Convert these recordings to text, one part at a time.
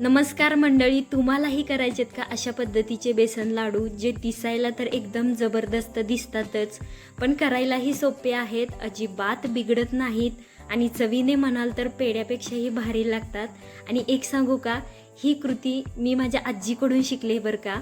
नमस्कार मंडळी तुम्हालाही करायचेत का अशा पद्धतीचे बेसन लाडू जे दिसायला तर एकदम जबरदस्त दिसतातच पण करायलाही सोपे आहेत अजिबात बिघडत नाहीत आणि चवीने म्हणाल तर पेड्यापेक्षाही भारी लागतात. आणि एक सांगू का ही कृती मी माझ्या आजीकडून शिकले बरं का?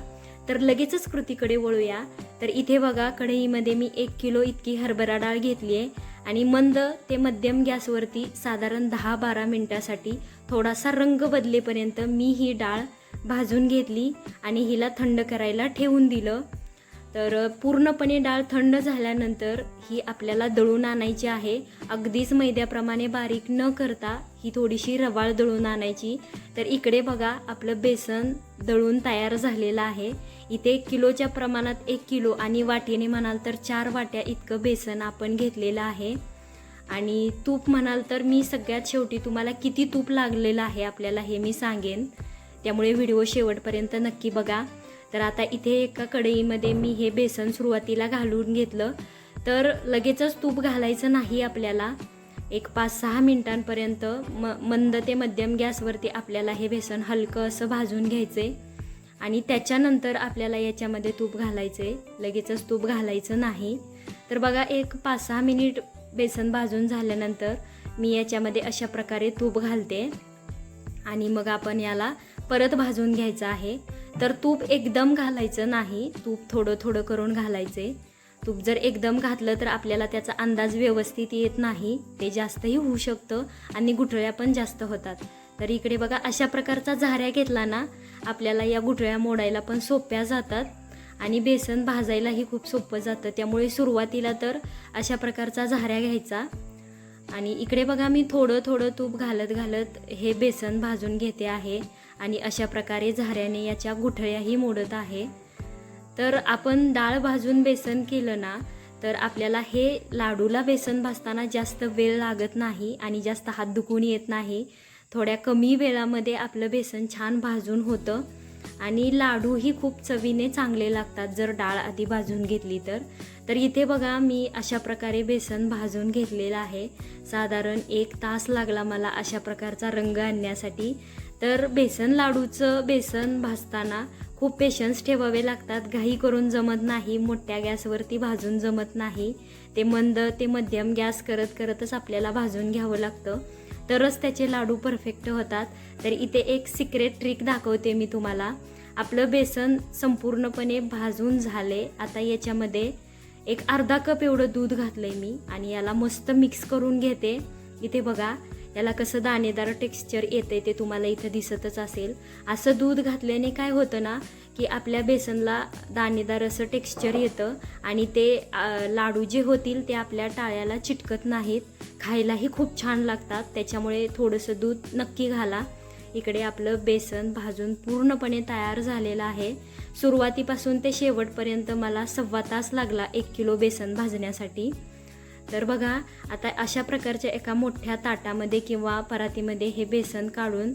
तर लगेचच कृतीकडे वळूया. तर इथे बघा कढईमध्ये मी एक किलो इतकी हरभरा डाळ घेतली आहे आणि मंद ते मध्यम गॅसवरती साधारण दहा बारा मिनटासाठी थोडासा रंग बदलेपर्यंत मी ही डाळ भाजून घेतली आणि हिला थंड करायला ठेवून दिलं. तर पूर्णपणे डाळ थंड झाल्यानंतर ही आपल्याला दळून आणायची आहे. अगदीच मैद्याप्रमाणे बारीक न करता ही थोडीशी रवाळ दळून आणायची. तर इकडे बघा आपलं बेसन दळून तयार झालेलं आहे. इथे किलोच्या प्रमाणात एक किलो आणि वाटेने म्हणाल तर चार वाट्या इतकं बेसन आपण घेतलेलं आहे. आणि तूप म्हणाल तर मी सगळ्यात शेवटी तुम्हाला किती तूप लागलेलं आहे आपल्याला हे मी सांगेन. त्यामुळे व्हिडिओ शेवटपर्यंत नक्की बघा. तर आता इथे एका कढईमध्ये मी हे बेसन सुरुवातीला घालून घेतलं. तर लगेचच तूप घालायचं नाही आपल्याला. एक पाच सहा मिनिटांपर्यंत म मंद ते मध्यम गॅसवरती आपल्याला हे बेसन हलकं असं भाजून घ्यायचे आणि त्याच्यानंतर आपल्याला याच्यामध्ये तूप घालायचे लगेचच तूप घालायचं नाही. तर बघा एक पाच सहा मिनिट बेसन भाजून झाल्यानंतर मी याच्यामध्ये अशा प्रकारे तूप घालते. आणि मग आपण याला परत भाजून घ्यायचं आहे. तर तूप एकदम घालायचं नाही. तूप थोडं थोडं करून घालायचे. तूप जर एकदम घातलं तर आपल्याला त्याचा अंदाज व्यवस्थित येत नाही. ते जास्तही होऊ शकतं आणि गुठळ्या पण जास्त होतात. तर इकडे बघा अशा प्रकारचा झाऱ्या घेतला ना आपल्याला या गुठळ्या मोडायला पण सोप्या जातात. आणि बेसन भाजायलाही खूप सोपं जातं. त्यामुळे सुरुवातीला तर अशा प्रकारचा झाऱ्या घ्यायचा. आणि इकडे बघा मी थोडं थोडं तूप घालत घालत हे बेसन भाजून घेते आहे. आणि अशा प्रकारे झाऱ्याने याच्या गुठळ्याही मोडत आहे. तर आपण डाळ भाजून बेसन केलं ना तर आपल्याला हे लाडूला बेसन भाजताना जास्त वेळ लागत नाही आणि जास्त हात दुखून येत नाही. थोड्या कमी वेळामध्ये आपलं बेसन छान भाजून होतं. आणि लाडूही खूप चवीने चांगले लागतात. जर डाळ आधी भाजून घेतली तर. तर इथे बघा मी अशा प्रकारे बेसन भाजून घेतलेलं आहे. साधारण एक तास लागला मला अशा प्रकारचा रंग आणण्यासाठी. तर बेसन लाडूचं बेसन भाजताना खूप पेशन्स ठेवावे लागतात. घाई करून जमत नाही मोठ्या गॅसवरती भाजून जमत नाही. ते मंद ते मध्यम गॅस करत करतच आपल्याला भाजून घ्यावं लागतं. तरच त्याचे लाडू परफेक्ट होतात. तर इथे एक सिक्रेट ट्रिक दाखवते मी तुम्हाला. आपलं बेसन संपूर्णपणे भाजून झाले. आता याच्यामध्ये एक अर्धा कप एवढं दूध घातलं आहे मी आणि याला मस्त मिक्स करून घेते. इथे बघा याला कसं दाणेदार टेक्स्चर येते ते तुम्हाला इथं दिसतच असेल. असं दूध घातल्याने काय होतं ना की आपल्या बेसनला दाणेदार असं टेक्स्चर येतं आणि ते लाडू जे होतील ते आपल्या टाळ्याला चिटकत नाहीत. खायलाही खूप छान लागतात. त्याच्यामुळे थोडंसं दूध नक्की घाला. इकडे आपलं बेसन भाजून पूर्णपणे तयार झालेलं आहे. सुरुवातीपासून ते शेवटपर्यंत मला सव्वा तास लागला एक किलो बेसन भाजण्यासाठी. तर बघा आता अशा प्रकारच्या एका मोठ्या ताटामध्ये किंवा परातीमध्ये हे बेसन काढून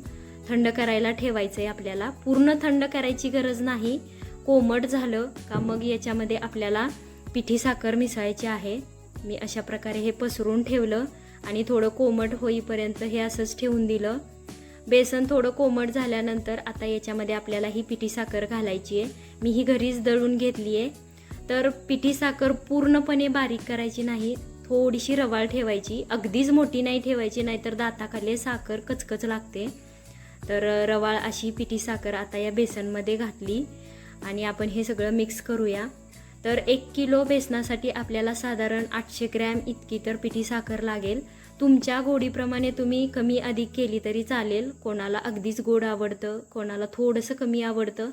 थंड करायला ठेवायचं आहे आपल्याला. पूर्ण थंड करायची गरज नाही. कोमट झालं का मग याच्यामध्ये आपल्याला पिठी साखर मिसळायची आहे. मी अशा प्रकारे हे पसरून ठेवलं आणि थोडं कोमट होईपर्यंत हे असंच ठेवून दिलं. बेसन थोडं कोमट झाल्यानंतर आता याच्यामध्ये आपल्याला ही पिठी साखर घालायची आहे. मी ही घरीच दळून घेतली आहे. तर पिठी साखर पूर्णपणे बारीक करायची नाही. थोडीशी रवाळ ठेवायची. अगदीच मोठी नाही ठेवायची नाहीतर दाताखाली साखर कचकच लागते. तर रवाळ अशी पिठी साखर आता या बेसनमध्ये घातली आणि आपण हे सगळं मिक्स करूया. तर एक किलो बेसनासाठी आपल्याला साधारण आठशे ग्रॅम इतकी तर पिठी साखर लागेल. तुमच्या गोडीप्रमाणे तुम्ही कमी अधिक केली तरी चालेल. कोणाला अगदीच गोड आवडतं कोणाला थोडंसं कमी आवडतं.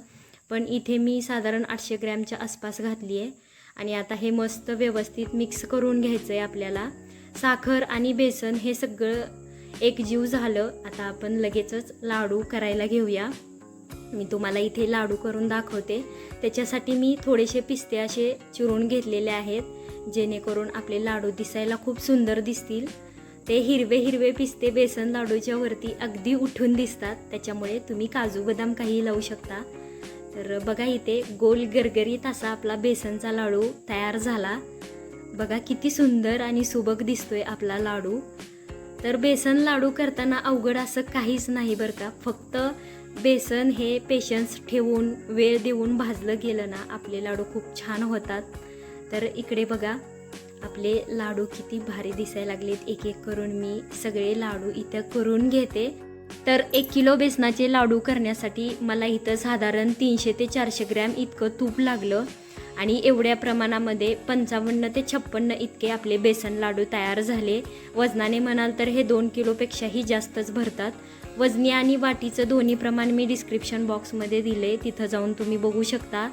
पण इथे मी साधारण आठशे ग्रॅमच्या आसपास घातली आहे. आणि आता हे मस्त व्यवस्थित मिक्स करून घ्यायचं आहे आपल्याला. साखर आणि बेसन हे सगळं एक जीव झालं. आता आपण लगेचच लाडू करायला घेऊया. मी तुम्हाला इथे लाडू करून दाखवते. त्याच्यासाठी मी थोडेसे पिस्ते असे चिरून घेतलेले आहेत जेणेकरून आपले लाडू दिसायला खूप सुंदर दिसतील. ते हिरवे हिरवे पिस्ते बेसन लाडूच्या वरती अगदी उठून दिसतात. त्याच्यामुळे तुम्ही काजू बदाम काही लावू शकता. तर बघा इथे गोल गरगरीत असा आपला बेसनचा लाडू तयार झाला. बघा किती सुंदर आणि सुबक दिसतोय आपला लाडू. तर बेसन लाडू करताना अवघड असं काहीच नाही बरं का. फक्त बेसन हे पेशन्स ठेवून वेळ देऊन भाजलं गेलं ना आपले लाडू खूप छान होतात. तर इकडे बघा आपले लाडू किती भारी दिसायला लागलेत. एक एक करून मी सगळे लाडू इथं करून घेते. तर एक किलो बेसनाचे लाडू करण्यासाठी मला इथं साधारण तीनशे ते चारशे ग्रॅम इतकं तूप लागलं. आणि एवढ्या प्रमाणामध्ये पंचावन्न ते छप्पन्न इतके आपले बेसन लाडू तयार झाले. वजनाने म्हणाल तर हे दोन किलोपेक्षाही जास्तच भरतात. वजनी आणि वाटीचं दोन्ही प्रमाण मी डिस्क्रिप्शन बॉक्समध्ये दिले. तिथं जाऊन तुम्ही बघू शकता.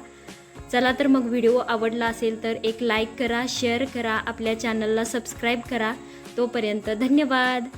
चला तर मग व्हिडिओ आवडला असेल तर एक लाईक करा शेअर करा आपल्या चॅनलला सबस्क्राईब करा. तोपर्यंत धन्यवाद.